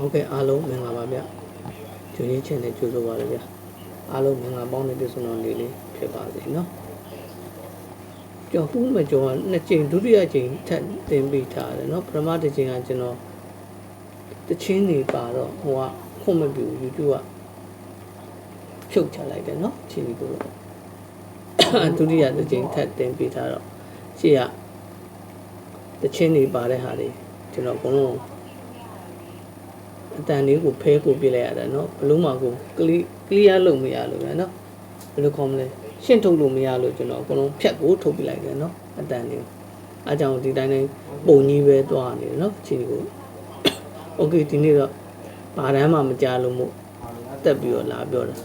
ဟုတ်ကဲ့အားလုံးမင်္ဂလာပါဗျကျွေးချင်းနဲ့ကြိုးဆိုပါရဗျအားလုံးမင်္ဂလာပေါင်းတဲ့ပြည့်စုံတော်လေးလေးဖြစ်ပါစေနော်ကျော်ခုမကျော်ကနှစ်ကြိမ်ဒုတိယကြိမ်ထပ်တင်ပေးထားတယ်နော်ပထမတစ်ကြိမ်ကကျွန်တော်တချင်းနေပါတော့ဟိုကခွန်မပြူ YouTube ကဖြုတ်ချလိုက်တယ်နော်ချင်းဒီကိုတော့ဒုတိယတစ်ကြိမ်ထပ်တင်ပေးထားတော့ရှေ့ကတချင်းနေပါတဲ့ဟာတွေကျွန်တော်အကုန်လုံး အတန်လေးကိုဖဲကိုပြစ်လိုက်ရတယ်နော်ဘလို့မှကိုကလီကလီယားလုပ်မရလို့ဗျာနော်ဘယ်လိုခေါ်မလဲရှင်းထုတ်လို့မရလို့ကျွန်တော်အကုန်လုံးဖြတ်ကိုထုတ်ပြလိုက်တယ်နော်အတန်လေးအားကြောင့်ဒီတိုင်းတိုင်းပုံကြီးပဲတွားနေတယ်နော်ချင်းကိုโอเคဒီနေ့တော့ဘာတမ်းမှမကြားလို့မို့တက်ပြီးတော့လာပြောတာ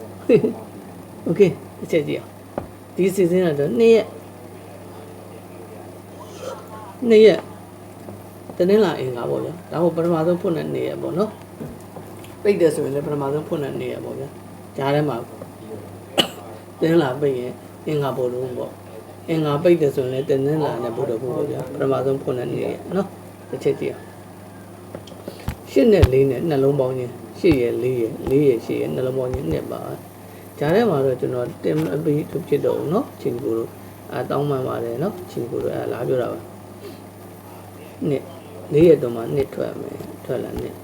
โอเคတစ်ချက်ကြည့်အောင်ဒီစီစဉ်ကတော့နေ့ရက်နေ့ရက်တနင်္လာအင်္ဂါပေါ့ဗျာဒါကိုပထမဆုံးဖွင့်တဲ့နေ့ရက်ပေါ့နော် ပိတ်တယ်ဆိုရင်လည်းပထမဆုံးဖွင့်တဲ့နေရပေါ့ဗျာကြားထဲမှာတင်းလာပိတ်ရင်အင်္ဂါဘုံလုံးပေါ့အင်္ဂါပိတ်တယ်ဆိုရင်လည်းတင်းတင်းလာနဲ့ဘုဒ္ဓဘုပေါ့ဗျာပထမဆုံးဖွင့်တဲ့နေရနော်တစ်ချက်ကြည့်အောင်ရှစ်နဲ့လေးနဲ့နှလုံးပေါင်းခြင်းရှစ်ရဲ့လေးရဲ့လေးရဲ့ရှစ်ရဲ့နှလုံးပေါင်းခြင်းနှစ်ပါကြားထဲမှာတော့ကျွန်တော်တင်အပြီးဖြစ်တော့ဘူးနော်ချင်းကိုတို့အဲတောင်းမှန်ပါတယ်နော်ချင်းကိုတို့အဲလာပြောတာပါနှစ်လေးရဲ့တော့မှနှစ်ထွက်မယ်ထွက်လာနှစ်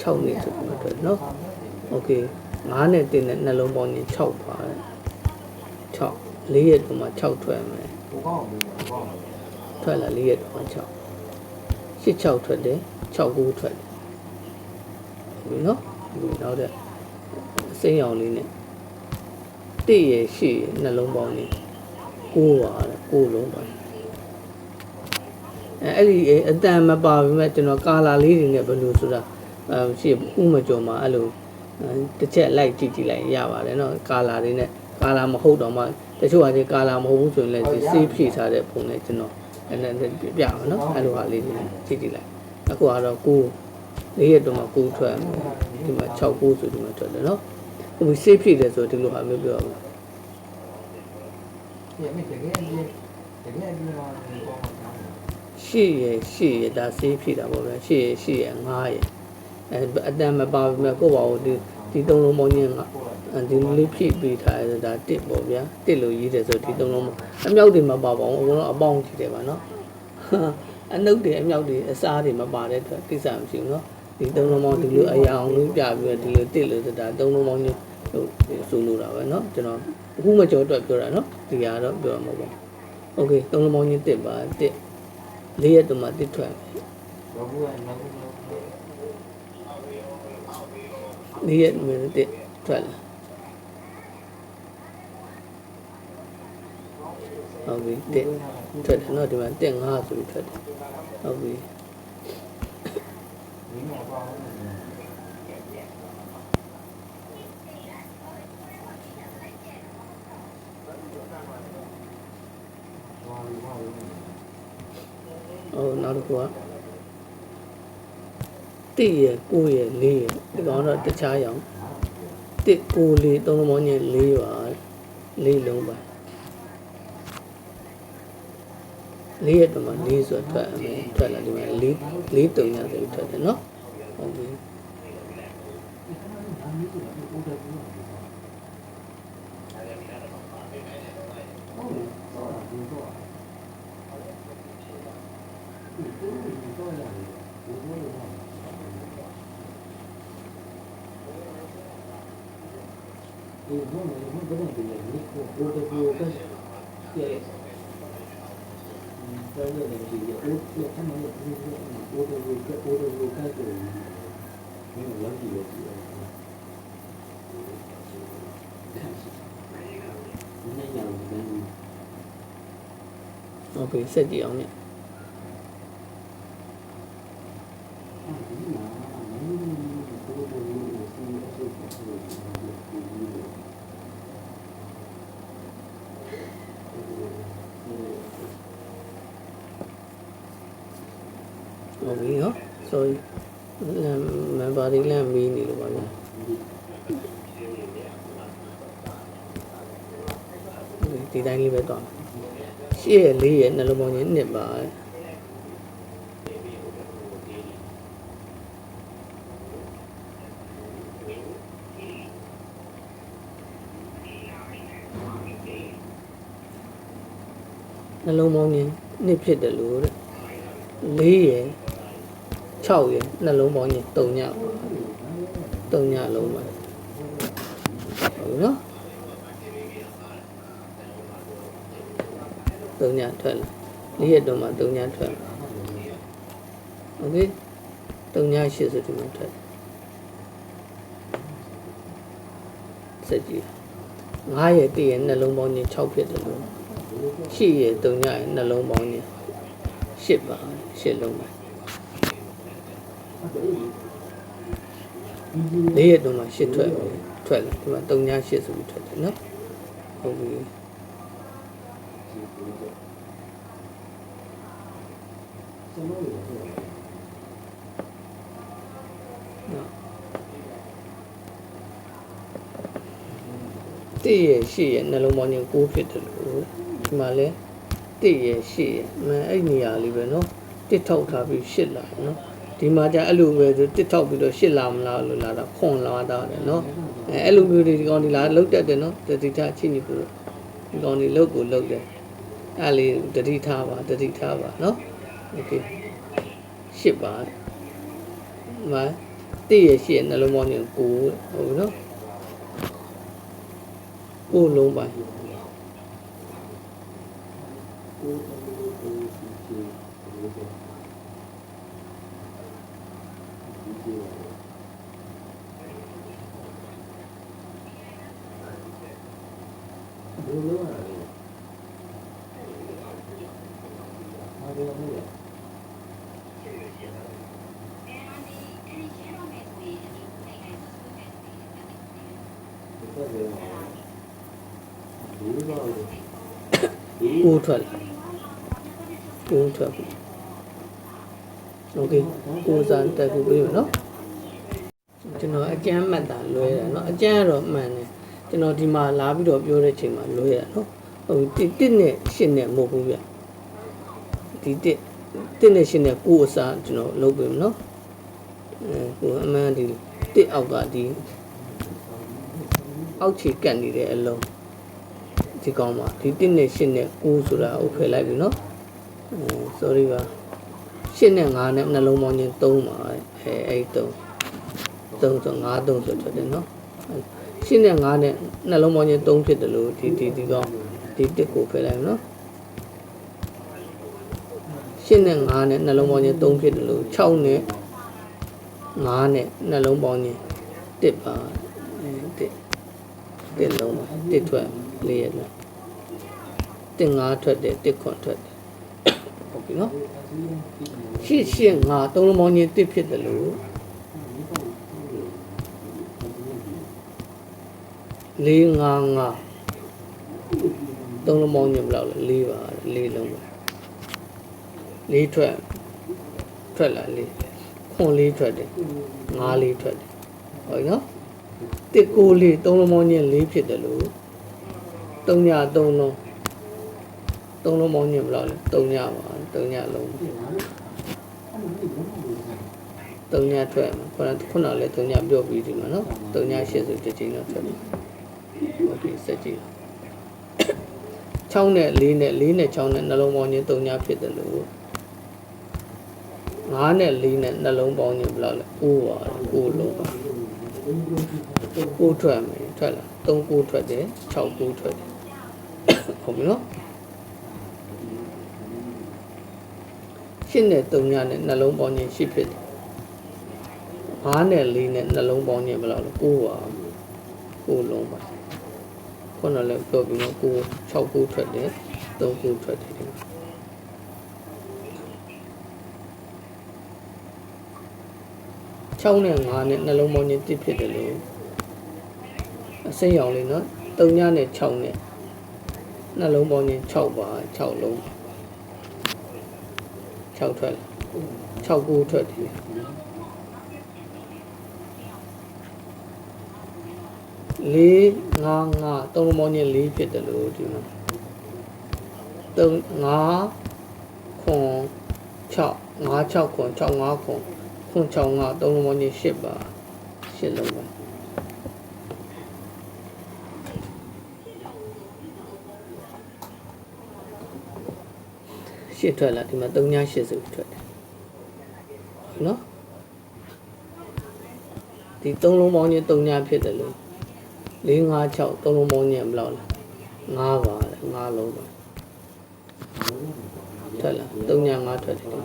6နှစ်ဆိုပြီးတော့เนาะโอเค9နဲ့တင်တဲ့နှလုံးပေါင်းရင်6ပါတယ်6လေးရက်တုန်းမှာ6ထွက်မယ်ထွက်လာလေးရက်တုန်းမှာ6 8 6ထွက်တယ်6 9ထွက်တယ်ဒီเนาะဒီနောက်တဲ့အစိမ်းရောင်လေးနဲ့1ရဲ့8ရဲ့နှလုံးပေါင်းရင်9ပါတယ်9လုံးပါအဲအဲ့ဒီအတန်မပါဘူးမဲ့ကျွန်တော်ကာလာလေးတွေနဲ့ဘယ်လိုဆိုတာ အဲရှိဥမကျော်မှာအဲ့လိုတစ်ချက်လိုက်ကြည့်ကြည့်လိုက်ရပါတယ်နော်ကာလာတွေနဲ့ကာလာမဟုတ်တော့မှတချို့ဟာကြီးကာလာမဟုတ်ဘူးဆိုရင်လည်းစေးဖြည့်ထားတဲ့ပုံနဲ့ကျွန်တော်အဲ့နဲ့ပြပါမယ်နော်အဲ့လိုဟာလေးတွေကြည့်ကြည့်လိုက်အခုကတော့ကိုလေးရက်တုန်းကကိုထွက်ဒီမှာ6 9ဆိုဒီမှာထွက်တယ်နော်အခုစေးဖြည့်တယ်ဆိုဒီလိုဟာမျိုးပြောရမှာရှေ့ရရှေ့ရဒါစေးဖြည့်တာပေါ့ဗျာရှေ့ရရှေ့ရ9ရ အဲအတန်မပါဘူးမဲ့ကိုယ့်ဘာကိုဒီဒီသုံးလုံးပေါင်းချင်းက ဒီလေးဖြည့်ပေးထားရတာတစ်ပေါ့ဗျာတစ်လို့ရေးတယ်ဆိုဒီသုံးလုံးအမြောက်တွေမပါပါဘူးအကုန်လုံးအပေါင်းကြည့်တယ်ပါနော်အနှုတ်တွေအမြောက်တွေအစားတွေမပါတဲ့အတွက်ကိစ္စမရှိဘူးနော်ဒီသုံးလုံးပေါင်းဒီလိုအရာအောင်လို့ပြပြီးတော့ဒီလိုတစ်လို့ဆိုတာသုံးလုံးပေါင်းချင်းဟိုဆိုလိုတာပဲနော်ကျွန်တော်အခုမကြောအတွက်ပြောတာနော်ဒီကတော့ပြောမှာပေါ့โอเคသုံးလုံးပေါင်းချင်းတစ်ပါတစ်လေးရက်တော့မှတစ်ထွက်လေးရက် မြင်တစ်ထွက်လာဟုတ်ပြီတက်ထွက်တယ်နော်ဒီမှာတက်5ဆိုပြီးထွက်တယ်ဟုတ်ပြီဟိုနောက်တစ်ခုက တိရကိုရလေးရဒီကောင်တော့တခြားရောင်တစ်ကိုလေးသုံးလုံးပေါင်းချင်းလေးပါလေးလုံးပါလေးရက်တော့မှလေးဆိုထွက်အမယ်ထွက်လာဒီမှာလေးလေးတုံရဆိုပြီးထွက်တယ်နော်ဟုတ်ပြီ ဟုတ်ပြီဆက်ကြည့်အောင်ညဟု ရဲ့၄ရဲ့နှလုံးပေါင်းချင်း1ပါတယ်နှလုံးပေါင်းချင်း1ဖြစ်တယ်လို့တဲ့၄ရဲ့6ရဲ့နှလုံးပေါင်းချင်း3ည3ညလုံးပါဟုတ်နော် 3ညထွက်လာ4ရက်တော့မှ3ညထွက်လာโอเค3ည8ဆိုဒီမှာထွက်စက်ကြည့်9ရက်တည့်ရဲ့နှလုံးပေါင်းချင်း6ဖြစ်တယ်လို့ရှိရဲ့3ညရဲ့နှလုံးပေါင်းချင်း8ပါ8လုံးပါလေးရက်တော့မှ8ထွက်ပြီထွက်လာဒီမှာ3ည8ဆိုပြီးထွက်တယ်နော်ဟုတ်ပြီ နော်တည့်ရဲ့ရှိရဲ့နှလုံးပေါင်းချင်း9ဖြစ်တယ်လို့ဒီမှာလဲတည့်ရဲ့ရှိရဲ့မန်အဲ့နေရာလေးပဲနော်တစ်ထောက်ထားပြီး8လာနော်ဒီမှာじゃအဲ့လိုပဲဆိုတစ်ထောက်ပြီးတော့8လာမလားလို့လာတာခွန်လာတာတယ်နော်အဲအဲ့လိုမျိုးတွေဒီကောင်ဒီလာလောက်တတ်တယ်နော်တတိထားချိနေပို့ဒီကောင်ဒီလောက်ကိုလောက်တယ် အဲ့လေးတတိထားပါတတိထားပါနော်โอเค8ပါမန်တည့်ရဲ့ရှိရဲ့နှလုံးပေါင်းချင်း9ဟုတ်ပြီနော်ကိုလုံးပါ ကိုထွက်လာ ပြောဘူးလေအိုးထွက်တယ်အိုးထွက်ပြီ okay ကိုစားတက်ကိုပြေးမယ်နော်ကျွန်တော်အကျမ်းမှတ်တာလွဲတာနော်အကျမ်းကတော့မှန်တယ်ကျွန်တော်ဒီမှာလာပြီးတော့ပြောတဲ့ချိန်မှာလွဲတာနော်ဟိုတစ်နဲ့ရှစ်နဲ့မဟုတ်ဘူးဗျ ဒီတစ်တစ်နဲ့ရှင်းနဲ့ကိုအစားကျွန်တော်လုပ်ပေးမယ်နော်အဲကိုအမှန်ဒီတစ်အောက်ကဒီအောက်ခြေကတ်နေတဲ့အလုံးဒီကောင်မှာဒီတစ်နဲ့ရှင်းနဲ့ကိုဆိုတာအုပ်ဖယ်လိုက်ပြီနော်အဲ sorry ပါရှင်းနဲ့ငါးနဲ့နှလုံးပေါင်းချင်း3ပါအဲအဲ့3 3ဆို5 3ဆိုထွက်တယ်နော်ရှင်းနဲ့ငါးနဲ့နှလုံးပေါင်းချင်း3ဖြစ်တယ်လို့ဒီဒီဒီကောင်ဒီတစ်ကိုဖယ်လိုက်နော် 8နဲ့5နဲ့နှလုံးပေါင်းချင်း3ဖြစ်တယ်လို့6နဲ့5နဲ့နှလုံးပေါင်းချင်း1ပါအဲ1 1လုံးပါ1ထွက်လေးရလားတင်ငါထွက်တယ်တစ်ခွန်ထွက်တယ်ဟုတ်ပြီနော်ရှစ်ရှစ်ငါသုံးလုံးပေါင်းချင်းတစ်ဖြစ်တယ်လို့လေးငါငါသုံးလုံးပေါင်းချင်းဘယ်လောက်လဲလေးပါလေးလုံးပါ လေးထွက်ထွက်လာလေးခွန်လေးထွက်တယ်ငါးလေးထွက်တယ်ဟုတ်နော်တစ်ကိုလေးသုံးလုံးပေါင်းချင်းလေးဖြစ်တယ်လို့သုံးညသုံးလုံးသုံးလုံးပေါင်းချင်းဘယ်လောက်လဲသုံးညပါသုံးညလုံးသုံးညထွက်မှာခုနခုနလည်းသုံးညပြောပြီးဒီမှာနော်သုံးညရှစ်ဆိုတစ်ချိန်တော့ထွက်ပြီဟုတ်ပြီစက်ကြည့်6နဲ့4နဲ့4နဲ့6နဲ့နှလုံးပေါင်းချင်းသုံးညဖြစ်တယ်လို့ 9နဲ့4နဲ့နှလုံးပေါင်းချင်းဘယ်လောက်လဲ9ပါ9လုံးပါ9ထွက်မယ်ထွက်လာ3 9ထွက်တယ်6 9ထွက်တယ်ဟုတ်ပြီနော်ရှစ်နဲ့3ညနဲ့နှလုံးပေါင်းခြင်းရှစ်ဖြစ်တယ်5နဲ့4နဲ့နှလုံးပေါင်းခြင်းဘယ်လောက်လဲ9ပါ9လုံးပါခုနလည်းပြောပြီးတော့9 6 9ထွက်တယ်3 9ထွက်တယ်ဒီ 6နဲ့5နဲ့နှလုံးပေါင်းခြင်းတစ်ဖြစ်တယ်လို့အစိမ်းရောင်လေးနော်3ညနဲ့6နဲ့နှလုံးပေါင်းခြင်း6ပါ6လုံး6ထွက်6 9ထွက်တယ်လေးငါငါသုံးလုံးပေါင်းခြင်း၄ဖြစ်တယ်လို့ဒီမှာသုံးငါခွန်6 5 6ခွန်6 5 ခွန်ခွန်6 5သုံးလုံးပေါင်းခြင်း၈ပါ၈လုံးပါရှစ်ထွက်လာဒီမှာ3ည8ဆိုပြီးထွက်တယ်နော်ဒီသုံးလုံးပေါင်းချင်း3ညဖြစ်တယ်လို့4 5 6သုံးလုံးပေါင်းချင်းဘယ်လောက်လဲ5ပါလေ5လုံးပါထွက်လာ3ည5ထွက်တယ်ဒီမှာ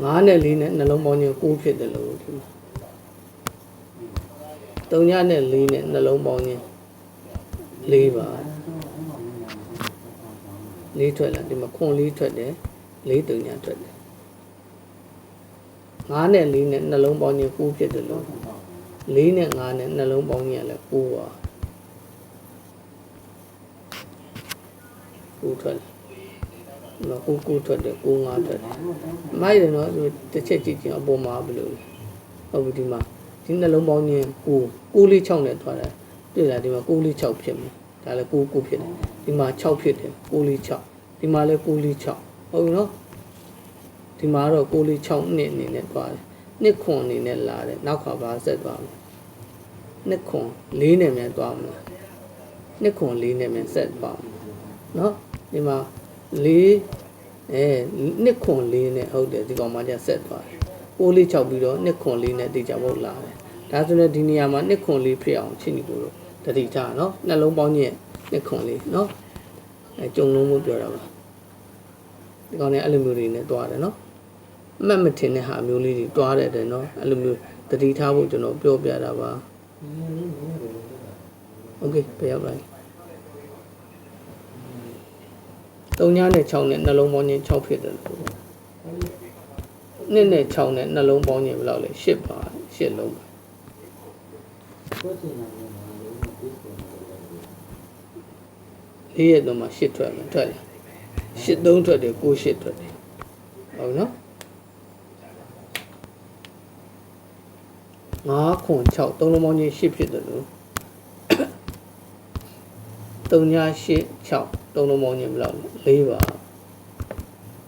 9နဲ့4နဲ့နှလုံးပေါင်းချင်း9ဖြစ်တယ်လို့ဒီမှာ3ညနဲ့4နဲ့နှလုံးပေါင်းချင်း4ပါလေးထွက်လာဒီမှာခွန်လေးထွက်တယ်လေးတုံညာထွက်တယ်9နဲ့4နဲ့နှလုံးပေါင်းချင်း9ဖြစ်တယ်လို့4နဲ့5နဲ့နှလုံးပေါင်းချင်းလည်း9ပါ9ထွက်လာ ဒီမှာ9 9ထွက်တယ်9 5ထွက်တယ်မိုက်တယ်နော်ဒီတစ်ချက်ကြည့်ချင်းအပေါ်မှာဘယ်လိုလဲဟုတ်ပြီဒီမှာဒီနှလုံးပေါင်းချင်း9 9လေး6နဲ့ထွက်တယ်တွေ့လားဒီမှာ9လေး6ဖြစ်မယ်ဒါလည်း9 9ဖြစ်တယ်ဒီမှာ6ဖြစ်တယ်9လေး6ဒီမှာလည်း9လေး6ဟုတ်ပြီနော်ဒီမှာတော့9လေး6နှစ်အနေနဲ့သွားတယ်နှစ်ခွန်အနေနဲ့လာတယ်နောက်ခါပါဆက်သွားမယ်နှစ်ခွန်၄နဲ့မြန်သွားမလားနှစ်ခွန်၄နဲ့မြန်ဆက်သွားမယ်နော်ဒီမှာ ၄အဲနှစ်ခွန်၄နဲ့ဟုတ်တယ်ဒီကောင်မှじゃဆက်သွားတယ်9လေး6ပြီးတော့နှစ်ခွန်၄နဲ့တေချာဘုတ်လာတယ်ဒါဆိုရင်ဒီနေရာမှာနှစ်ခွန်၄ဖြစ်အောင်ချင်းဒီကိုတော့တတိထားနော်နှလုံးပေါင်းချင်းနှစ်ခွန်၄နော်အဲကြုံလုံးမှုပြောတာပါဒီကောင်เนี่ยအဲ့လိုမျိုးတွေနဲ့တွားတယ်နော်အမှတ်မထင်တဲ့ဟာမျိုးလေးတွေတွားတယ်တဲ့နော်အဲ့လိုမျိုးတတိထားဖို့ကျွန်တော်ပြောပြတာပါโอเคပြရပါ 3ညနဲ့6နဲ့နှလုံးပေါင်းချင်း6ဖြစ်တယ်လို့နှစ်နဲ့6နဲ့နှလုံးပေါင်းချင်းဘယ်လောက်လဲ10ပါ10လုံးပါလေးရက်တော့မှ10ထွက်မယ်ထွက်လား10 3ထွက်တယ်9 10ထွက်တယ်ဟုတ်နော်9ခွန်6သုံးလုံးပေါင်းချင်း10ဖြစ်တယ်လို့ 3ည8 6သုံးလုံးပေါင်းချင်းဘယ်လောက်လဲ4ပါ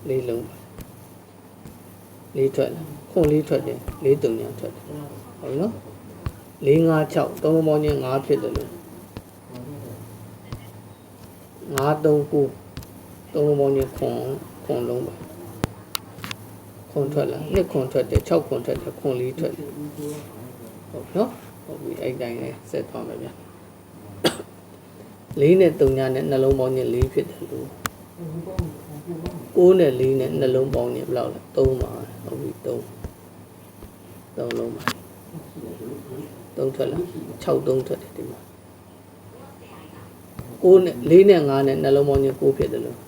4လုံးပါ4ထွက်လားခွန်4ထွက်တယ်4 3ညထွက်တယ်ဟုတ်နော်4 5 6သုံးလုံးပေါင်းချင်း5ဖြစ်တယ်လို့5 3 9သုံးလုံးပေါင်းချင်းခွန်ခွန်လုံးပါခွန်ထွက်လားနှစ်ခွန်ထွက်တယ်6ခွန်ထွက်တယ်ခွန်4ထွက်တယ်ဟုတ်နော်ဟုတ်ပြီအဲ့တိုင်းလေးဆက်သွားမယ်ဗျာ 4နဲ့3ညနဲ့နှလုံးပေါင်းချင်း4ဖြစ်တယ်လို့9နဲ့4နဲ့နှလုံးပေါင်းချင်းဘယ်လောက်လဲ3ပါဟုတ်ပြီ3 3လုံးပါ3ထွက်လား6 3ထွက်တယ်ဒီမှာ9နဲ့4နဲ့5နဲ့နှလုံးပေါင်းချင်း9ဖြစ်တယ်လို့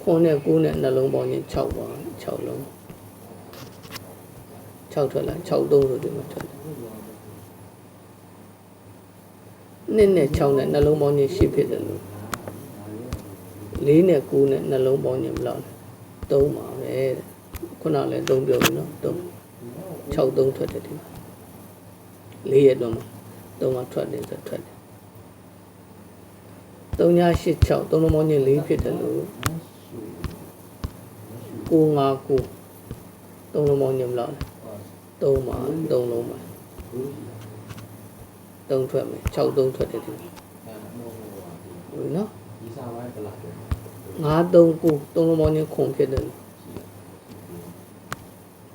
ခွန်နဲ့9နဲ့နှလုံးပေါင်းချင်း6ပါ6လုံး6ထွက်လား6 3ဆိုဒီမှာထွက်တယ် နှစ်နဲ့6နဲ့နှလုံးပေါင်းချင်း10ဖြစ်တယ်လို့4နဲ့9နဲ့နှလုံးပေါင်းချင်းဘယ်လောက်လဲ3ပါပဲတဲ့ခုနလည်း3ပြောပြီနော်3 6 3ထွက်တယ်ဒီမှာ4ရက်တော့မှာ3မှာထွက်တယ်ဆိုထွက်တယ်3ည8 6 3လုံးပေါင်းချင်း4ဖြစ်တယ်လို့9 5 9 3လုံးပေါင်းချင်းဘယ်လောက်လဲ3ပါ3လုံးပါ 3ထွက်မယ်6 3ထွက်တယ်ဒီမှာဟုတ်နော်ဒီစာပိုင်းကလာတယ်9 3 9 3လုံးပေါင်းချင်းခွန်ဖြစ်တယ်လို့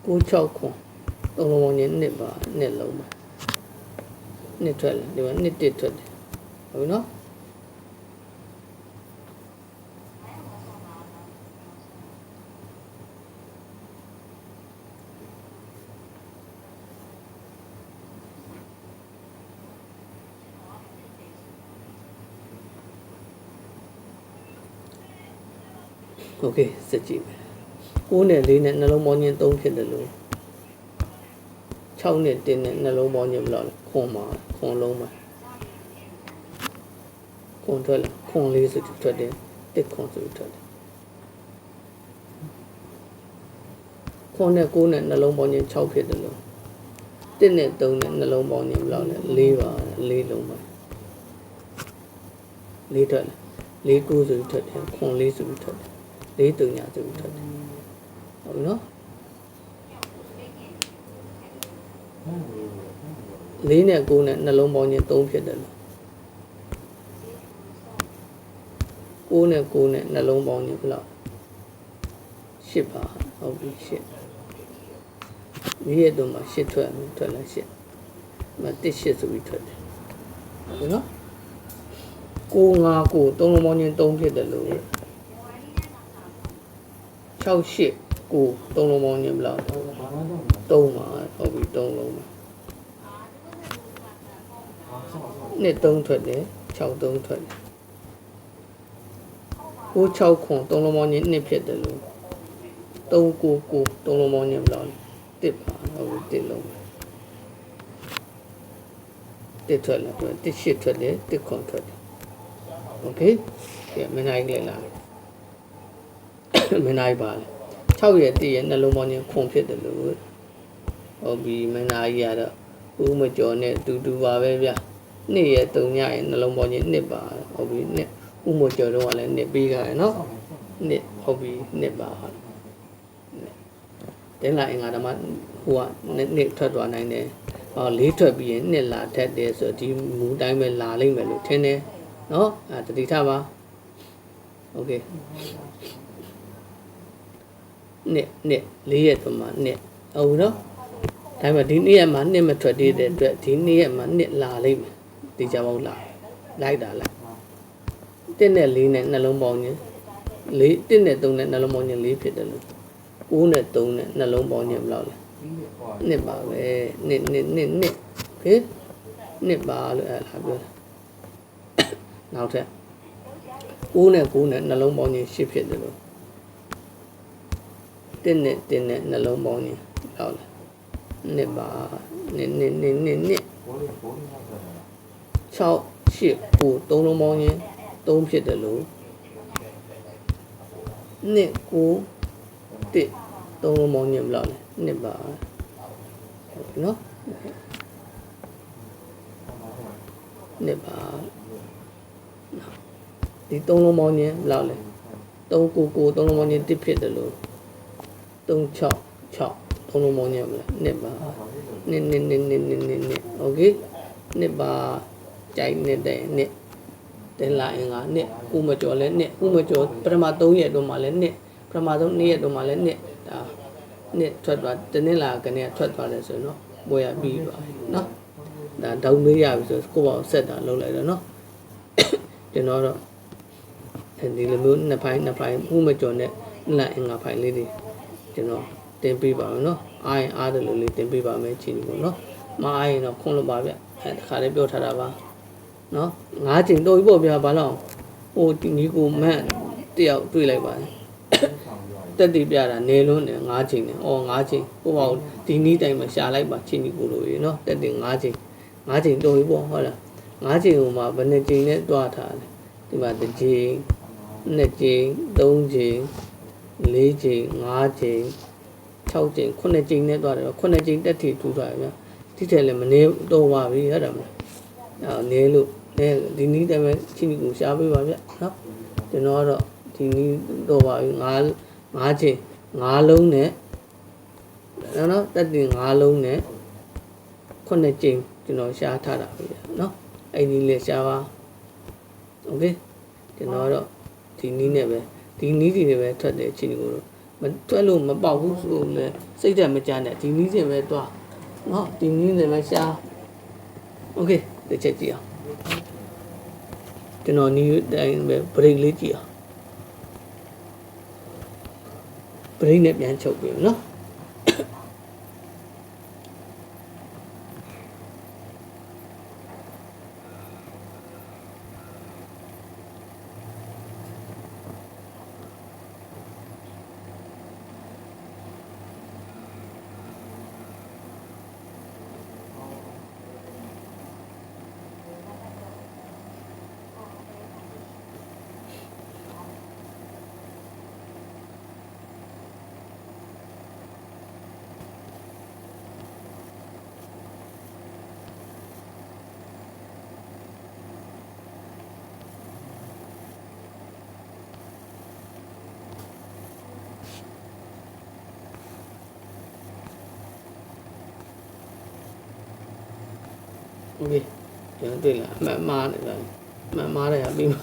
9 6ခွန်3လုံးပေါင်းချင်း1ပါ1လုံးပါ1ထွက်တယ်ဒီမှာ1တစ်ထွက်တယ်ဟုတ်နော် โอเคစက်ကြည့်မယ်9နဲ့4နဲ့နှလုံးပေါင်းချင်း3ဖြစ်တယ်လို့6နဲ့1နဲ့နှလုံးပေါင်းချင်းဘယ်လောက်လဲခွန်ပါခွန်လုံးပါခွန်ထွက်လာခွန်လေးဆိုပြီးထွက်တယ်တစ်ခွန်ဆိုပြီးထွက်တယ်ခွန်နဲ့9နဲ့နှလုံးပေါင်းချင်း6ဖြစ်တယ်လို့1နဲ့3နဲ့နှလုံးပေါင်းချင်းဘယ်လောက်လဲ4ပါ4လုံးပါ4ထွက်လာ4 9ဆိုပြီးထွက်တယ်ခွန်လေးဆိုပြီးထွက်တယ် လေးတုံညာဆိုပြီးထွက်တယ်ဟုတ်ပြီနော်လေးနဲ့ကိုးနဲ့နှလုံးပေါင်းချင်း၃ဖြစ်တယ်လို့6နဲ့9နဲ့နှလုံးပေါင်းခြင်းဘယ်လောက်8ပါဟုတ်ပြီ8မိရဲ့တော့မှာ8ထွက်မယ်ထွက်လာ8မ1 8ဆိုပြီးထွက်တယ်ဟုတ်နော်9 5 9သုံးလုံးပေါင်းခြင်း3ဖြစ်တယ်လို့ 6 8 9သုံးလုံးပေါင်းခြင်းဘယ်လောက် ဘာမှတော့ 3ပါဟုတ်ပြီ3လုံးပါ ဘာဆောက်ဆောက် နှစ်3ထွက်တယ်6 3ထွက်တယ်9 6ခွန်3လုံးပေါင်းခြင်း2ဖြစ်တယ်လို့3 9 9 3လုံးပေါင်းခြင်းဘယ်လောက်လဲ1ပါဟုတ်ပြီ1လုံးပါ1ထွက်လာတော့1 8ထွက်တယ်1ခွန်ထွက်တယ်โอเคကဲမနိုင်လိုက်လာ မနိုင်ပါလေ6ရဲ့1ရဲ့နှလုံးပေါင်းခြင်းခွန်ဖြစ်တယ်လို့ဟုတ်ပြီမနိုင်ရတော့ဦးမကျော်နဲ့တူတူပါပဲဗျနှစ်ရဲ့3ညရဲ့နှလုံးပေါင်းခြင်းနှစ်ပါဟုတ်ပြီနှစ်ဦးမကျော်တော့ကလည်းနှစ်ပြီးကြရနော် ဆောက်ဆောက် နှစ်ဟုတ်ပြီနှစ်ပါဟုတ်တင်းလာအင်္ဂါဓမ္မဟိုကနှစ်နှစ်ထွက်သွားနိုင်တယ်ဟောလေးထွက်ပြီးရင်နှစ်လာထက်တယ်ဆိုတော့ဒီမူတိုင်းပဲလာလိမ့်မယ်လို့ထင်တယ်နော်အဲတတိထားပါโอเค နှစ်နှစ်လေးရက်တော့မှနှစ်ဟုတ်နော်ဒါပေမဲ့ဒီနေ့ရက်မှာနှစ်မထွက်သေးတဲ့အတွက်ဒီနေ့ရက်မှာနှစ်လာလိမ့်မယ်ဒီကြပေါင်းလာလိုက်တာလိုက်တစ်နဲ့လေးနဲ့နှလုံးပေါင်းခြင်းလေးတစ်နဲ့သုံးနဲ့နှလုံးပေါင်းခြင်းလေးဖြစ်တယ်လို့9နဲ့3နဲ့နှလုံးပေါင်းခြင်းဘယ်လောက်လဲပြီးဟောနှစ်ပါပဲနှစ်နှစ်နှစ်နှစ်ဟေးနှစ်ပါလို့အဲ့ဒါပြောတာနောက်ထပ်9နဲ့9နဲ့နှလုံးပေါင်းခြင်း10ဖြစ်တယ်လို့ တစ်နဲ့တစ်နဲ့နှလုံးပေါင်းခြင်းဘယ်လောက်လဲနှစ်ပါနှစ်နှစ်နှစ်နှစ်နှစ်ဘောလေးဘောလေးဆောက်တာ6 8 9 3လုံးပေါင်းခြင်း3ဖြစ်တယ်လို့နှစ်9တစ်သုံးလုံးပေါင်းညဘယ်လောက်လဲနှစ်ပါဟုတ်ပြီနော်နှစ်ပါဒီသုံးလုံးပေါင်းညဘယ်လောက်လဲ3 9 9သုံးလုံးပေါင်းညတစ်ဖြစ်တယ်လို့ 3 6 6သုံးလုံးပေါင်းညဘယ်လဲနှစ်ပါနှစ်နှစ်နှစ်နှစ်နှစ်နှစ်နှစ်โอเคနှစ်ပါကြိုက်နှစ်တဲ့နှစ်တင်လာအင်္ဂါနှစ်ဥမကျော်လဲနှစ်ဥမကျော်ပထမ3ရက်တော့မှလဲနှစ် ပထမဆုံးနေ့ရက်တော့မှလည်းနှစ်ဒါနှစ်ထွက်သွားတနင်္လာကနေထွက်သွားတယ်ဆိုရင်တော့ပွဲရပြီးသွားပြီနော်ဒါဒေါင်းလေးရပြီဆိုကိုယ့်ဘောက်ဆက်တာလုပ်လိုက်တော့နော်ကျွန်တော်တော့အဲဒီလိုမျိုးနှစ်ပိုင်းနှစ်ပိုင်းဥမကျော်နဲ့လက်အင်္ဂါပိုင်းလေးတွေ ကျွန်တော်တင်ပေးပါမယ်နော်အားရင်အားတယ်လို့လေးတင်ပေးပါမယ်ချင်းပေါ့နော်မအားရင်တော့ခွန်လို့ပါဗျအဲတခါလေးပြောထားတာပါနော်ငါးချိန်တော့ပြီပေါ့ဗျာဘာလို့ဟိုဒီနီကိုမန့်တယောက်တွေ့လိုက်ပါတယ်တက်တည်ပြတာနေလုံးနဲ့၅ချိန်နဲ့အော်၅ချိန်ကိုပေါ့ဒီနီးတိုင်းမှာရှာလိုက်ပါချင်းဒီကိုလိုရေနော်တက်တည်၅ချိန်၅ချိန်တော်ပြီပေါ့ဟုတ်လား၅ချိန်ဟိုမှာဘယ်နှချိန်နဲ့တွားထားလဲဒီမှာတစ်ချိန်နှစ်ချိန်သုံးချိန် လေးချိန်၅ချိန်6ချိန်9ချိန်နဲ့တွားတယ်9ချိန်တက်ထီထူထားရဗျာဒီထဲလည်းမနေတော့ပါပြီဟုတ်တယ်မလားအဲနေလို့နေဒီနီးတိုင်းမှာချင်းဒီကိုရှာပေးပါဗျာနော်ကျွန်တော်ကတော့ဒီနီးတော့ပါပြီ၅ ငါးချိန်ငါးလုံးနဲ့နော်နော်တက်တင်ငါးလုံးနဲ့ခုနှစ်ချိန်ကျွန်တော်ရှားထားတာပဲနော်အဲ့ဒီလေးရှားပါโอเคကျွန်တော်တော့ဒီနီးနဲ့ပဲ ဒီနီးဒီနဲ့ပဲထွက်တဲ့အချိန်ကိုတော့မထွက်လို့မပေါက်ဘူးဆိုလဲစိတ်သက်မကြနဲ့ဒီနီးစင်ပဲတွားနော်ဒီနီးစင်ပဲရှားโอเคတစ်ချက်ကြည့်အောင်ကျွန်တော်နီးတိုင်းပဲ break လေးကြည့်အောင် ပရိနဲ့ပြန်ချုပ်ပြီနော် โอเคကျွန်တော်တွေ့လာအမှန်မှားတယ်ဗျာအမှန်မှားတယ်ဟာပြီးမှာ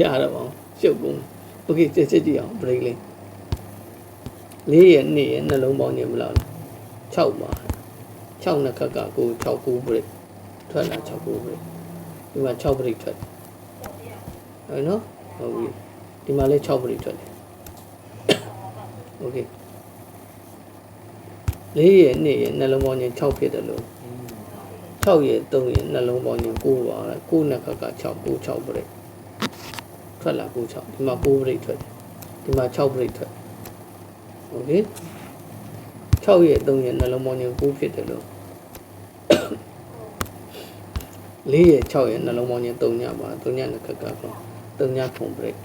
ရတော့ပါအောင်ရှုပ်ကုန်โอเคချက်ချက်ကြည့်အောင် break လေးလေးရဲ့နှစ်ရဲ့နှလုံးပေါင်းခြင်းမလား6ပါ6နှစ်ခက်ကကို6 9 break ထွက်လာ6 9 break ဒီမှာ6 break ထွက်တယ်ဟုတ်နော်ဟုတ်ပြီဒီမှာလည်း6 break ထွက်တယ်โอเค လေးရဲ့နှစ်ရဲ့နှလုံးပေါင်းခြင်း6ဖြစ်တယ်လို့6ရဲ့3ရဲ့နှလုံးပေါင်းခြင်း9ပါ9နှစ်ခက်က6 9 6 break ထွက်လာ9 6ဒီမှာ9 break ထွက်တယ်ဒီမှာ6 break ထွက်โอเค6ရဲ့3ရဲ့နှလုံးပေါင်းခြင်း9ဖြစ်တယ်လို့4ရဲ့6ရဲ့နှလုံးပေါင်းခြင်း3ညပါ3ညနှစ်ခက်ကပေါ့3ညခုံ break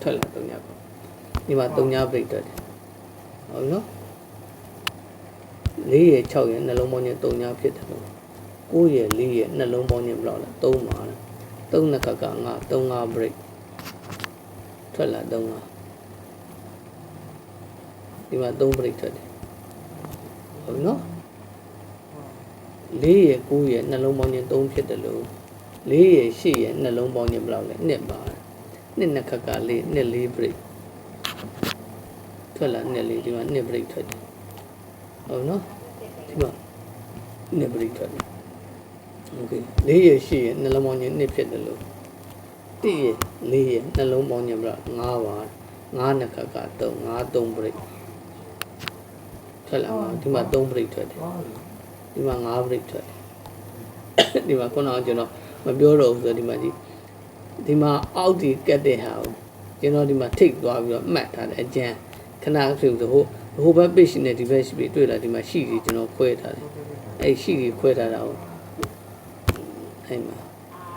ထွက်လာ3ညပေါ့ဒီမှာ3ည break ထွက်တယ်ဟုတ်နော် 4ရဲ့6ရဲ့နှလုံးပေါင်းခြင်း3ညဖြစ်တယ်လို့9ရဲ့4ရဲ့နှလုံးပေါင်းခြင်းဘယ်လောက်လဲ3ပါလား3နှစ်ခက်က9 3 5 break ထွက်လာ3 5ဒီမှာ3 break ထွက်တယ်ဟုတ်နော်4ရဲ့9ရဲ့နှလုံးပေါင်းခြင်း3ဖြစ်တယ်လို့4ရဲ့8ရဲ့နှလုံးပေါင်းခြင်းဘယ်လောက်လဲ1ပါ1နှစ်ခက်က4 2 4 break ထွက်လာ2 4ဒီမှာ2 break ထွက်တယ် ဟုတ်နော်ဒီမှာ2 break ထွက်တယ်โอเค4ရဲ့8ရဲ့နှလုံးပေါင်းခြင်း1ဖြစ်တယ်လို့1ရဲ့4ရဲ့နှလုံးပေါင်းခြင်းဘယ်လောက်5ပါ9နှစ်ခက်က3 5 3 break ထွက်လာမှာဒီမှာ3 break ထွက်တယ် သွားပြီ ဒီမှာ9 break ထွက်တယ်ဒီမှာခုနကကျွန်တော်မပြောတော့ဘူးဆိုတော့ဒီမှာကြည့်ဒီမှာအောက်ဒီကတ်တဲ့ဟာကိုကျွန်တော်ဒီမှာထိတ်သွားပြီးတော့မှတ်ထားတယ်အကျန်းခဏဆိုဆိုဟို ဟိုဘက် page နဲ့ဒီဘက် page တွေ့လာဒီမှာရှိကြီးကျွန်တော်ခွဲထားတယ်အဲ့ရှိကြီးခွဲထားတာကိုအဲ့မှာ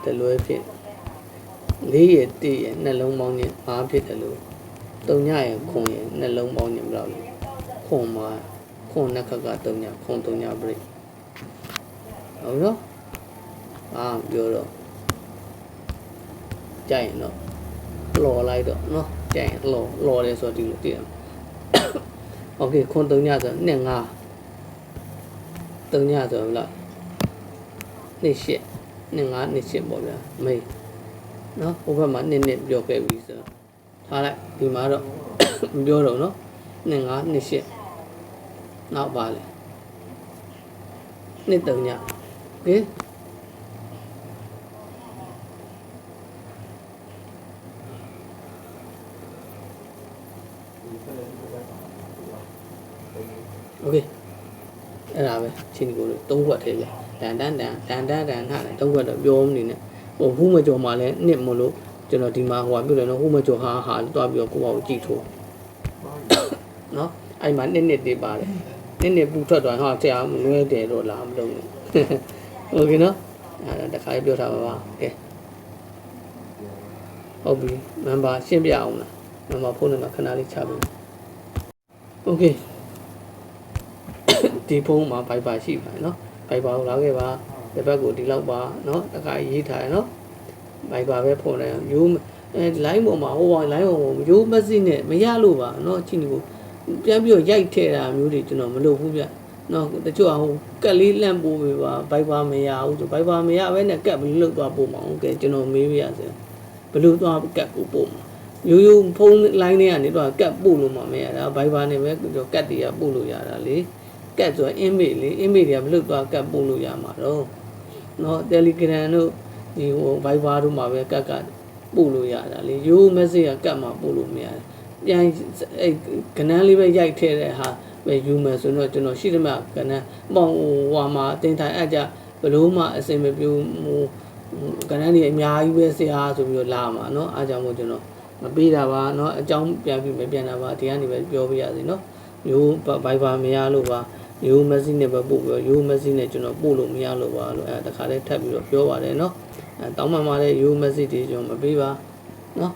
တလွဲဖြစ်လေးရဲ့တည့်ရဲ့နှလုံးပေါင်းခြင်း၅ဖြစ်တယ်လို့တုံညရဲ့ခွန်ရဲ့နှလုံးပေါင်းခြင်းဘယ်လောက်လဲခွန်မှာခွန်နှစ်ခက်ကတုံညခွန်တုံည break ဟုတ်နော်အာပြောတော့ကြိုက်ရင်တော့လော်လိုက်တော့နော်ကြိုက်ရင်လော်လော်တယ်ဆိုတော့ဒီလိုတည်ရမယ် โอเคခွန်တုံညဆိုနှစ်ငါတုံညဆိုတော့လားနှစ်ရှစ်နှစ်ငါနှစ်ရှစ်ပေါ့ဗျာမေးနော်ဟိုဘက်မှာနှစ်နှစ်ပြောခဲ့ပြီဆိုတော့ထားလိုက်ဒီမှာတော့မပြောတော့နော်နှစ်ငါနှစ်ရှစ်နောက်ပါလေနှစ်တုံညโอเค အဲ့ဒါပဲချင်းဒီကိုလို့သုံးခွက်ထဲလဲတန်တန်တန်တန်တန်တန်ထားတယ်သုံးခွက်တော့ပြောမနေနဲ့ဟိုဟူးမကြော်မှလည်းနှစ်မလို့ကျွန်တော်ဒီမှာဟိုကပြုတ်တယ်နော်ဟူးမကြော်ဟာဟာတွားပြီးတော့ကိုယ့်ဘာကိုကြည့်ထိုးနော်အဲ့မှာနှစ်နှစ်တေးပါတယ်နှစ်နှစ်ပူထွက်သွားဟာတရားမလွဲတယ်တော့လားမလုပ်နဲ့โอเคနော်အဲ့ဒါတခါပြောထားပါပါကဲဟုတ်ပြီမန်ပါရှင်းပြအောင်လားမန်ပါဖုန်းနံပါတ်ခဏလေးချပေးโอเค ဒီဖုန်းမှာ Viber ရှိပါတယ်နော် Viber ကိုလာခဲ့ပါဒီဘက်ကိုဒီလောက်ပါနော်တခါရေးထားရနော် Viber ပဲဖုန်းတယ်ရိုးအဲ line ပေါ်မှာဟိုပါ line ပေါ်မှာရိုးမက်ဆေ့နဲ့မရလို့ပါနော်ကြည့်နေကိုပြန်ပြီးတော့ရိုက်ထည့်တာမျိုးတွေကျွန်တော်မလုပ်ဘူးဗျနော်တချို့ဟိုကက်လေးလန့်ပိုးပေးပါ Viber မရဘူးဆို Viber မရဘဲနဲ့ကက်ဘယ်လိုလုပ်သွားပို့မအောင်ကဲကျွန်တော်မေးပြရစေဘယ်လိုသွားကက်ကိုပို့မအောင်ရိုးရိုးဖုန်း line တွေကနေတော့ကတ်ပို့လို့မှမရတာ Viber နဲ့ပဲကတ်တွေကပို့လို့ရတာလေ ကတ်ဆိုရင် image လေ image တွေကမလွတ်သွားကတ်ပို့လို့ရမှာတော့เนาะ Telegram တို့ဒီဟို Viber တို့မှာပဲကတ်ကတ်ပို့လို့ရတာလေရိုး message ကကတ်မှာပို့လို့မရတယ်ပြန်အဲ့ကနန်းလေးပဲရိုက်ထည့်တဲ့ဟာပဲယူမယ်ဆိုတော့ကျွန်တော်ရှိတယ်မှာကနန်းပေါ့ဟိုဟွာမှာတင်ထိုင်အကြဘလို့မှအစင်မပြေဟိုကနန်းတွေအများကြီးပဲဆရာဆိုပြီးတော့လာမှာเนาะအားကြောင့်မို့ကျွန်တော်မပေးတာပါเนาะအကြောင်းပြန်ပြီးမပြန်တာပါဒီကနေပဲပြောပြရစီเนาะရိုး Viber မရလို့ပါ ရိုးမက်ဆီနဲ့ပဲပို့ပြီးတော့ရိုးမက်ဆီနဲ့ကျွန်တော်ပို့လို့မရလို့ပါလို့အဲတခါလေးထပ်ပြီးတော့ပြောပါတယ်နော်အဲတောင်းပန်ပါတယ်ရိုးမက်ဆီတွေကျွန်တော်မပေးပါနော်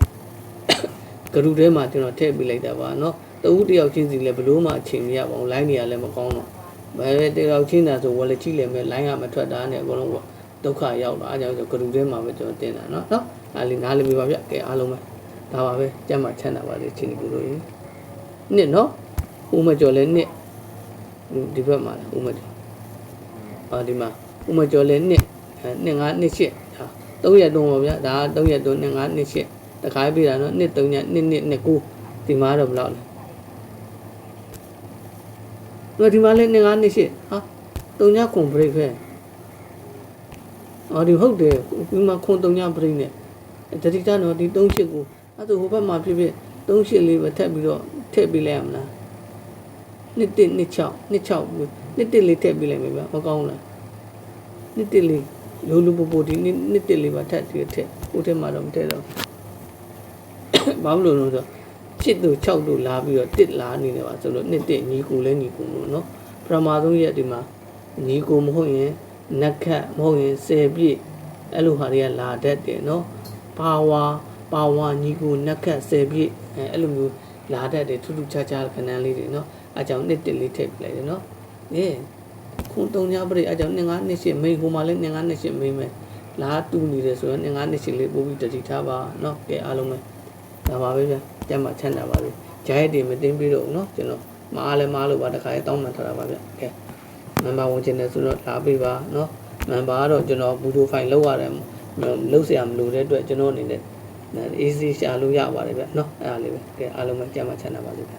ဂရုထဲမှာကျွန်တော်ထည့်ပေးလိုက်တာပါနော်တဦးတယောက်ချင်းစီလည်းဘလို့မှအချိန်မရပါဘူးလိုင်းနေရလည်းမကောင်းတော့ဘယ်တယောက်ချင်းသာဆိုဝယ်လက်ကြည့်လည်းမဲ့လိုင်းကမထွက်တာနဲ့အကုန်လုံးကဒုက္ခရောက်လာအဲကြောင့်ကျွန်တော်ဂရုထဲမှာပဲကျွန်တော်တင်တာနော်နော်အားလေးနားလည်မိပါဗျကဲအားလုံးပဲဒါပါပဲကြမ်းမှချမ်းသာပါစေချင်းဒီလိုရင်းနှစ်နော်ဦးမကျော်လည်းနှစ် ဒီဘက်မှာဥမကျော်အာဒီမှာဥမကျော်လဲနှစ်အဲနှစ်ငါနှစ်ရှစ်ဒါ3ရက်တုံးပါဗျာဒါ3ရက်တုံးနှစ်ငါနှစ်ရှစ်ဒတခါပေးတာနော်နှစ်3ညနှစ်နှစ်နှစ်9ဒီမှာတော့ဘယ်လောက်လဲတော့ဒီမှာလဲ2 5နှစ်8ဟာ3ညခွန် break ပဲအော်ဒီဟုတ်တယ်ဒီမှာခွန်3ည break နဲ့တတိတနော်ဒီ3 8ကိုအဲ့ဒါဟိုဘက်မှာဖြစ်ဖြစ်3 8လေးပဲထပ်ပြီးတော့ထည့်ပေးလိုက်ရမလား နှစ်1နှစ်6နှစ်6နှစ်1လေးထည့်ပေးလိုက်မယ်ဗျမကောင်းလားနှစ်1လေးလိုလိုပူပူဒီနှစ်နှစ်1လေးပါထပ်ပြီးထည့်ဟိုထဲမှာတော့မထည့်တော့ဘာမလို့လဲဆိုတော့ချစ်သူ6တို့လာပြီးတော့တစ်လာနေတယ်ပါဆိုလို့နှစ်တစ်ညီကိုလဲညီကိုလို့နော်ပထမဆုံးရက်ဒီမှာညီကိုမဟုတ်ရင်နက်ခတ်မဟုတ်ရင်10ပြည့်အဲ့လိုဟာတွေကလာတတ်တယ်နော်ပါဝါပါဝါညီကိုနက်ခတ်10ပြည့်အဲအဲ့လိုမျိုးလာတတ်တယ်ထူးထူးခြားခြားခဏလေးတွေနော် အဲကြောင့်နှစ်တစ်လေးထည့်ပြလိုက်တယ်နော်အေးခုံတုံညာပြိအဲကြောင့်2 5နှစ်ရှိမိန်ဟိုမှာလဲ2 5နှစ်ရှိမိန်မယ်လာတူနေတယ်ဆိုတော့2 5နှစ်ရှိလေးပို့ပြီးတတိထားပါနော်ကဲအားလုံးပဲ ဒါပါပဲဗျကျမ်းမှာချမ်းသာပါပြီဂျာရက်တွေမတင်ပြီးတော့เนาะကျွန်တော်မအားလဲမအားလို့ပါတခါရဲတောင်းမှန်ထားတာပါဗျကဲမန်ပါဝင်ချင်တယ်ဆိုတော့လာပေးပါเนาะမန်ပါကတော့ကျွန်တော်ဘူဒိုဖိုင်လောက်ရတယ်လောက်เสียမလို့တဲ့အတွက်ကျွန်တော်အနေနဲ့ easy ရှာလို့ရပါတယ်ဗျเนาะအဲ့ဒါလေးပဲကဲအားလုံးပဲကျမ်းမှာချမ်းသာပါစေဗျ